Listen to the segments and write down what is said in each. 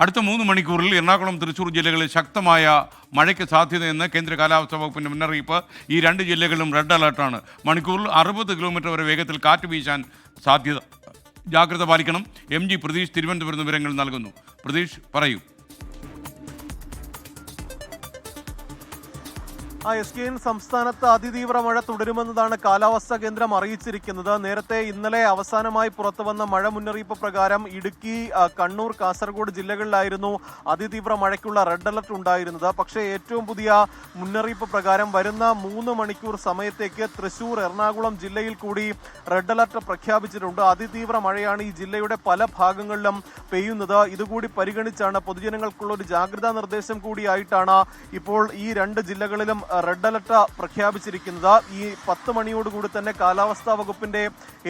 അടുത്ത മൂന്ന് മണിക്കൂറിൽ എറണാകുളം തൃശൂർ ജില്ലകളിൽ ശക്തമായ മഴയ്ക്ക് സാധ്യതയെന്ന് കേന്ദ്ര കാലാവസ്ഥാ വകുപ്പിന്റെ മുന്നറിയിപ്പ്. ഈ രണ്ട് ജില്ലകളിലും റെഡ് അലർട്ടാണ് മണിക്കൂറിൽ അറുപത് കിലോമീറ്റർ വരെ വേഗത്തിൽ കാറ്റ് വീശാൻ സാധ്യത. ജാഗ്രത പാലിക്കണം. എം ജി പ്രതീഷ് തിരുവനന്തപുരം വിവരങ്ങൾ നൽകുന്നു. പ്രതീഷ് പറയൂ. ആ എസ് കെ എൻ സംസ്ഥാനത്ത് അതിതീവ്ര മഴ തുടരുമെന്നതാണ് കാലാവസ്ഥാ കേന്ദ്രം അറിയിച്ചിരിക്കുന്നത്. നേരത്തെ ഇന്നലെ അവസാനമായി പുറത്തു വന്ന മഴ മുന്നറിയിപ്പ് പ്രകാരം ഇടുക്കി കണ്ണൂർ കാസർഗോഡ് ജില്ലകളിലായിരുന്നു അതിതീവ്ര മഴയ്ക്കുള്ള റെഡ് അലർട്ട് ഉണ്ടായിരുന്നത്. പക്ഷേ ഏറ്റവും പുതിയ മുന്നറിയിപ്പ് പ്രകാരം വരുന്ന മൂന്ന് മണിക്കൂർ സമയത്തേക്ക് തൃശൂർ എറണാകുളം ജില്ലയിൽ കൂടി റെഡ് അലർട്ട് പ്രഖ്യാപിച്ചിട്ടുണ്ട്. അതിതീവ്ര മഴയാണ് ഈ ജില്ലയുടെ പല ഭാഗങ്ങളിലും പെയ്യുന്നത്. ഇതുകൂടി പരിഗണിച്ചാണ് പൊതുജനങ്ങൾക്കുള്ള ഒരു ജാഗ്രതാ നിർദ്ദേശം കൂടിയായിട്ടാണ് ഇപ്പോൾ ഈ രണ്ട് ജില്ലകളിലും റെഡ് അലർട്ട് പ്രഖ്യാപിച്ചിരിക്കുന്നത്. ഈ പത്ത് മണിയോടുകൂടി തന്നെ കാലാവസ്ഥാ വകുപ്പിന്റെ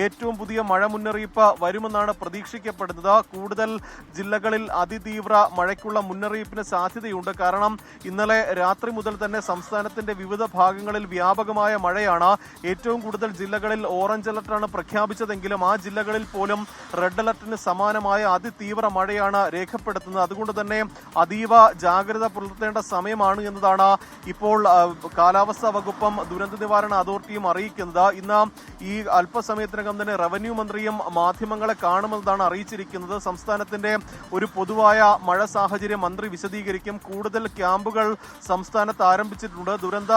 ഏറ്റവും പുതിയ മഴ മുന്നറിയിപ്പ് വരുമെന്നാണ് പ്രതീക്ഷിക്കപ്പെടുന്നത്. കൂടുതൽ ജില്ലകളിൽ അതിതീവ്ര മഴയ്ക്കുള്ള മുന്നറിയിപ്പിന് സാധ്യതയുണ്ട്. കാരണം ഇന്നലെ രാത്രി മുതൽ തന്നെ സംസ്ഥാനത്തിന്റെ വിവിധ ഭാഗങ്ങളിൽ വ്യാപകമായ മഴയാണ്. ഏറ്റവും കൂടുതൽ ജില്ലകളിൽ ഓറഞ്ച് അലർട്ടാണ് പ്രഖ്യാപിച്ചതെങ്കിലും ആ ജില്ലകളിൽ പോലും റെഡ് അലർട്ടിന് സമാനമായ അതിതീവ്ര മഴയാണ് രേഖപ്പെടുത്തുന്നത്. അതുകൊണ്ട് തന്നെ അതീവ ജാഗ്രത പുലർത്തേണ്ട സമയമാണ് എന്നതാണ് ഇപ്പോൾ കാലാവസ്ഥാ വകുപ്പും ദുരന്ത നിവാരണ അതോറിറ്റിയും അറിയിക്കുന്നത്. ഇന്ന് ഈ അല്പസമയത്തിനകം തന്നെ റവന്യൂ മന്ത്രിയും മാധ്യമങ്ങളെ കാണുമെന്നതാണ് അറിയിച്ചിരിക്കുന്നത്. സംസ്ഥാനത്തിന്റെ ഒരു പൊതുവായ മഴ സാഹചര്യം മന്ത്രി വിശദീകരിക്കും. കൂടുതൽ ക്യാമ്പുകൾ സംസ്ഥാനത്ത് ആരംഭിച്ചിട്ടുണ്ട്. ദുരന്ത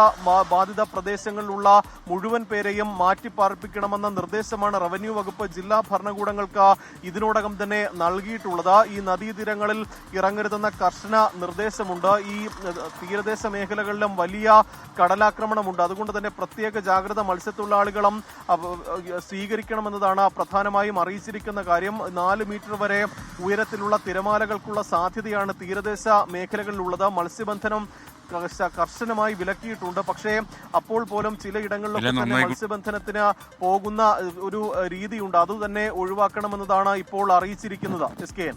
ബാധിത പ്രദേശങ്ങളിലുള്ള മുഴുവൻ പേരെയും മാറ്റിപ്പാർപ്പിക്കണമെന്ന നിർദ്ദേശമാണ് റവന്യൂ വകുപ്പ് ജില്ലാ ഭരണകൂടങ്ങൾക്ക് ഇതിനോടകം തന്നെ നൽകിയിട്ടുള്ളത്. ഈ നദീതീരങ്ങളിൽ ഇറങ്ങരുതെന്ന കർശന നിർദ്ദേശമുണ്ട്. ഈ തീരദേശ മേഖലകളിലും വലിയ കടലാക്രമണമുണ്ട്. അതുകൊണ്ട് തന്നെ പ്രത്യേക ജാഗ്രത മത്സ്യത്തൊഴിലാളികളും സ്വീകരിക്കണമെന്നതാണ് പ്രധാനമായും അറിയിച്ചിരിക്കുന്ന കാര്യം. നാല് മീറ്റർ വരെ ഉയരത്തിലുള്ള തിരമാലകൾക്കുള്ള സാധ്യതയാണ് തീരദേശ മേഖലകളിലുള്ളത്. മത്സ്യബന്ധനം കർശ- കർശനമായി വിലക്കിയിട്ടുണ്ട്. പക്ഷേ അപ്പോൾ പോലും ചിലയിടങ്ങളിലൊക്കെ തന്നെ മത്സ്യബന്ധനത്തിന് പോകുന്ന ഒരു രീതിയുണ്ട്. അതുതന്നെ ഒഴിവാക്കണമെന്നതാണ് ഇപ്പോൾ അറിയിച്ചിരിക്കുന്നത്. S K N.